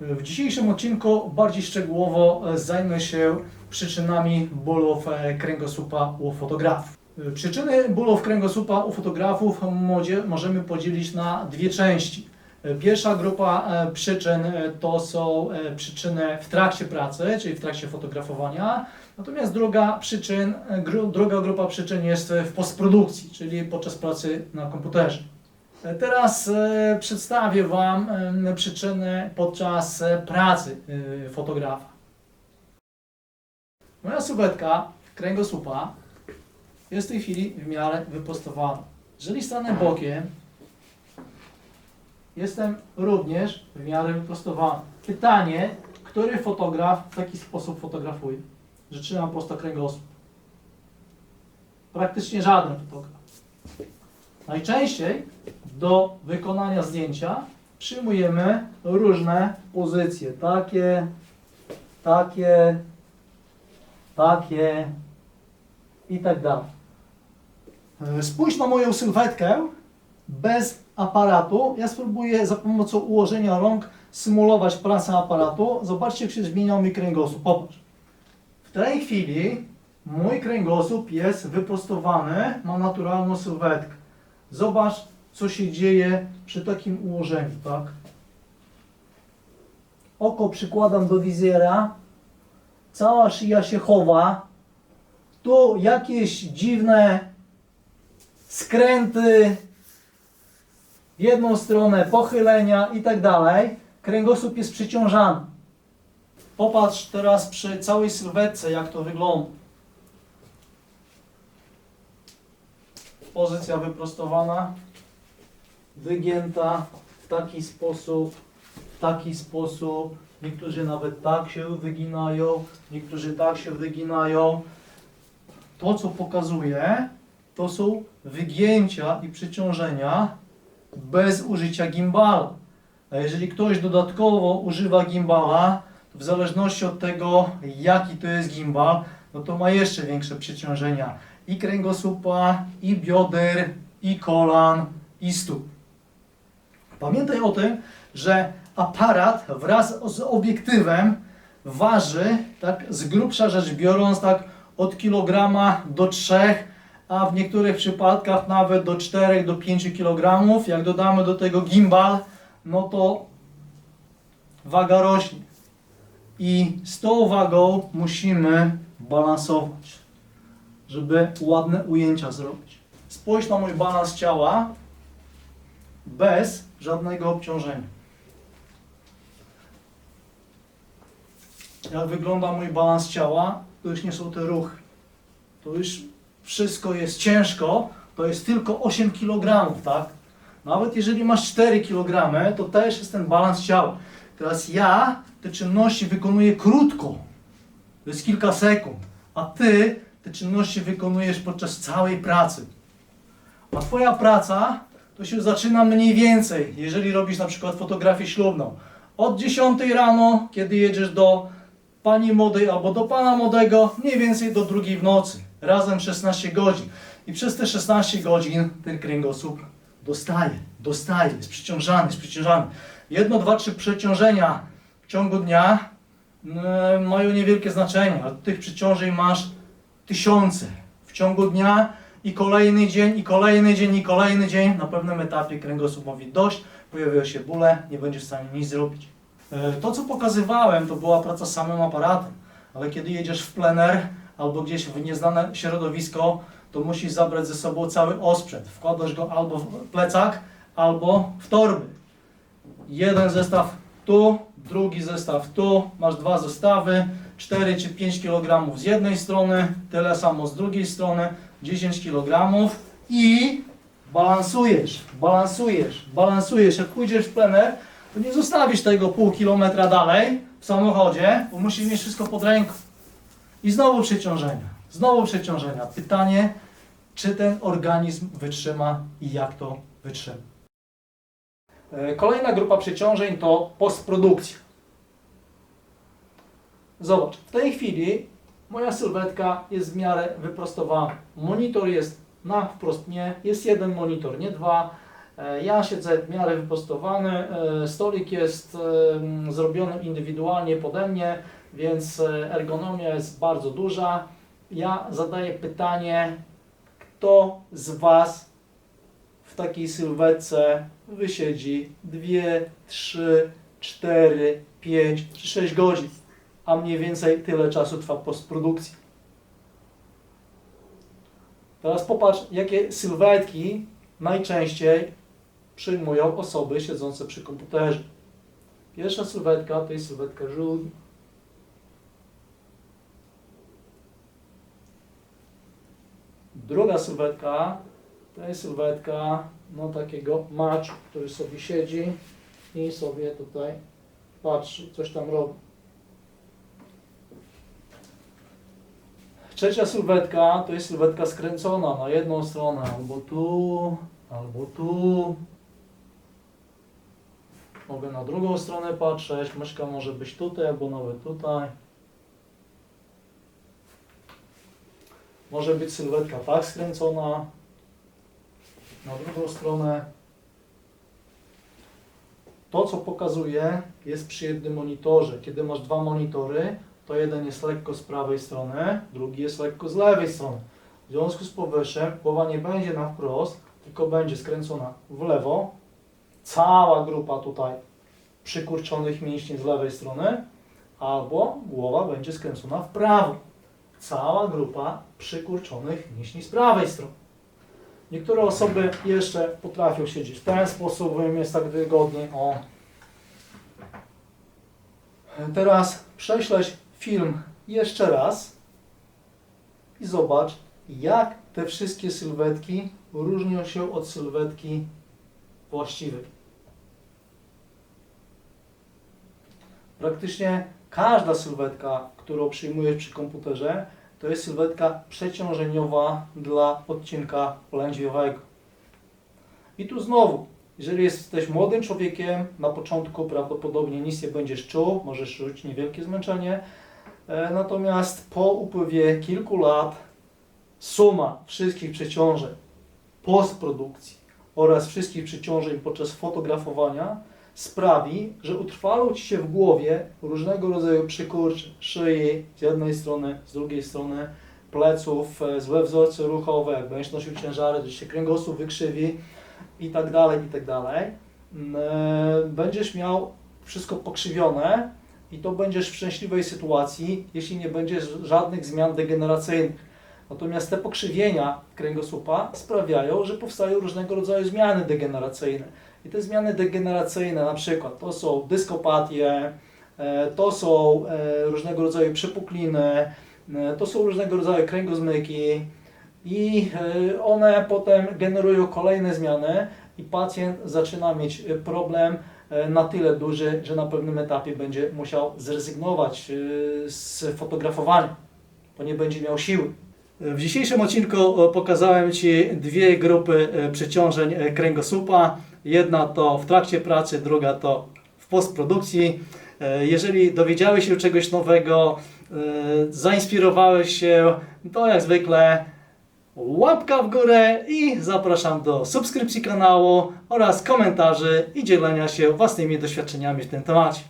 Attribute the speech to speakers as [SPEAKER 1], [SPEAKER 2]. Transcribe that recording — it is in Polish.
[SPEAKER 1] W dzisiejszym odcinku bardziej szczegółowo e, zajmę się przyczynami bólów e, kręgosłupa u fotografów. E, Przyczyny bólów kręgosłupa u fotografów możemy podzielić na dwie części. Pierwsza grupa przyczyn to są przyczyny w trakcie pracy, czyli w trakcie fotografowania, natomiast druga, przyczyn, druga grupa przyczyn jest w postprodukcji, czyli podczas pracy na komputerze. E, Teraz e, przedstawię Wam e, przyczyny podczas pracy fotografa. Moja sylwetka kręgosłupa jest w tej chwili w miarę wyprostowana. Jeżeli stanę bokiem, jestem również w miarę wyprostowany. Pytanie, który fotograf w taki sposób fotografuje, że trzyma prosto kręgosłup? Praktycznie żaden fotograf. Najczęściej do wykonania zdjęcia przyjmujemy różne pozycje. Takie, takie, takie i tak dalej. E, Spójrz na moją sylwetkę bez aparatu. Ja spróbuję za pomocą ułożenia rąk symulować pracę aparatu. Zobaczcie, jak się zmieniał mi kręgosłup. Popatrz. W tej chwili mój kręgosłup jest wyprostowany, ma naturalną sylwetkę. Zobacz, co się dzieje przy takim ułożeniu, tak? Oko przykładam do wizjera, cała szyja się chowa, tu jakieś dziwne skręty w jedną stronę, pochylenia i tak dalej. Kręgosłup jest przyciążany. Popatrz teraz przy całej sylwetce, jak to wygląda. Pozycja wyprostowana, wygięta w taki sposób, w taki sposób. Niektórzy nawet tak się wyginają, niektórzy tak się wyginają. To, co pokazuję, to są wygięcia i przyciążenia bez użycia gimbala. A jeżeli ktoś dodatkowo używa gimbala, to w zależności od tego, jaki to jest gimbal, no to ma jeszcze większe przeciążenia i kręgosłupa, i bioder, i kolan, i stóp. Pamiętaj o tym, że aparat wraz z obiektywem waży, tak z grubsza rzecz biorąc, tak od kilograma do 3, a w niektórych przypadkach nawet do 4 do 5 kg. Jak dodamy do tego gimbal, no to waga rośnie. I z tą wagą musimy balansować, żeby ładne ujęcia zrobić. Spójrz na mój balans ciała bez żadnego obciążenia. Jak wygląda mój balans ciała, to już nie są te ruchy. To już wszystko jest ciężko, to jest tylko 8 kg, tak? Nawet jeżeli masz 4 kg, to też jest ten balans ciała. Teraz ja te czynności wykonuję krótko. To jest kilka sekund. A ty te czynności wykonujesz podczas całej pracy. A twoja praca to się zaczyna mniej więcej, jeżeli robisz na przykład fotografię ślubną. Od 10 rano, kiedy jedziesz do pani młodej albo do pana młodego, mniej więcej do drugiej w nocy. Razem 16 godzin. I przez te 16 godzin ten kręgosłup dostaje, dostaje, jest przyciążany, jest przyciążany. Jedno, dwa, trzy przeciążenia w ciągu dnia mm, mają niewielkie znaczenie, ale tych przeciążeń masz tysiące w ciągu dnia i kolejny dzień, i kolejny dzień, i kolejny dzień. Na pewnym etapie kręgosłup mówi dość, pojawiają się bóle, nie będziesz w stanie nic zrobić. E, To, co pokazywałem, to była praca z samym aparatem, ale kiedy jedziesz w plener albo gdzieś w nieznane środowisko, to musisz zabrać ze sobą cały osprzęt. Wkładasz go albo w plecak, albo w torby. Jeden zestaw tu, drugi zestaw tu, masz dwa zestawy, 4 czy 5 kg z jednej strony, tyle samo z drugiej strony, 10 kg i balansujesz, balansujesz, balansujesz. Jak pójdziesz w plener, to nie zostawisz tego pół kilometra dalej w samochodzie, bo musisz mieć wszystko pod ręką. I znowu przeciążenia, znowu przeciążenia. Pytanie, czy ten organizm wytrzyma i jak to wytrzyma. E, Kolejna grupa przeciążeń to postprodukcja. Zobacz, w tej chwili moja sylwetka jest w miarę wyprostowana. Monitor jest na wprost nie, jest jeden monitor, nie dwa. E, Ja siedzę w miarę wyprostowany, e, stolik jest em, zrobiony indywidualnie pode mnie, więc e, ergonomia jest bardzo duża. Ja zadaję pytanie, kto z Was w takiej sylwetce wysiedzi 2, 3, 4, 5 czy 6 godzin, a mniej więcej tyle czasu trwa postprodukcja. Teraz popatrz, jakie sylwetki najczęściej przyjmują osoby siedzące przy komputerze. Pierwsza sylwetka to jest sylwetka żółwia. Druga sylwetka to jest sylwetka no, takiego maczu, który sobie siedzi i sobie tutaj patrzy, coś tam robi. Trzecia sylwetka to jest sylwetka skręcona na jedną stronę, albo tu, albo tu. Mogę na drugą stronę patrzeć, myszka może być tutaj, albo nawet tutaj. Może być sylwetka tak skręcona, na drugą stronę. To, co pokazuje, jest przy jednym monitorze. Kiedy masz dwa monitory, to jeden jest lekko z prawej strony, drugi jest lekko z lewej strony. W związku z powyższym głowa nie będzie na wprost, tylko będzie skręcona w lewo. Cała grupa tutaj przykurczonych mięśni z lewej strony, albo głowa będzie skręcona w prawo. Cała grupa przykurczonych mięśni z prawej strony. Niektóre osoby jeszcze potrafią siedzieć w ten sposób, bo im jest tak wygodniej. O. Teraz prześleć film jeszcze raz i zobacz, jak te wszystkie sylwetki różnią się od sylwetki właściwej. Praktycznie każda sylwetka, którą przyjmujesz przy komputerze, to jest sylwetka przeciążeniowa dla odcinka lędźwiowego. I tu znowu, jeżeli jesteś młodym człowiekiem, na początku prawdopodobnie nic nie będziesz czuł, możesz czuć niewielkie zmęczenie, natomiast po upływie kilku lat suma wszystkich przeciążeń postprodukcji oraz wszystkich przeciążeń podczas fotografowania sprawi, że utrwalą Ci się w głowie różnego rodzaju przykurcze szyi z jednej strony, z drugiej strony pleców, e, złe wzorce ruchowe, będziesz nosił ciężary, to się kręgosłup wykrzywi i tak dalej, i tak dalej. Mm, e, Będziesz miał wszystko pokrzywione i to będziesz w szczęśliwej sytuacji, jeśli nie będzie żadnych zmian degeneracyjnych. Natomiast te pokrzywienia kręgosłupa sprawiają, że powstają różnego rodzaju zmiany degeneracyjne. I te zmiany degeneracyjne na przykład to są dyskopatie, e, to są e, różnego rodzaju przepukliny, e, to są różnego rodzaju kręgozmyki i one potem generują kolejne zmiany i pacjent zaczyna mieć problem na tyle duży, że na pewnym etapie będzie musiał zrezygnować e, z fotografowania, bo nie będzie miał siły. W dzisiejszym odcinku e, pokazałem Ci dwie grupy e, przeciążeń e, kręgosłupa. Jedna to w trakcie pracy, druga to w postprodukcji. E, Jeżeli dowiedziałeś się czegoś nowego, e, zainspirowałeś się, to jak zwykle łapka w górę i zapraszam do subskrypcji kanału oraz komentarzy i dzielenia się własnymi doświadczeniami w tym temacie.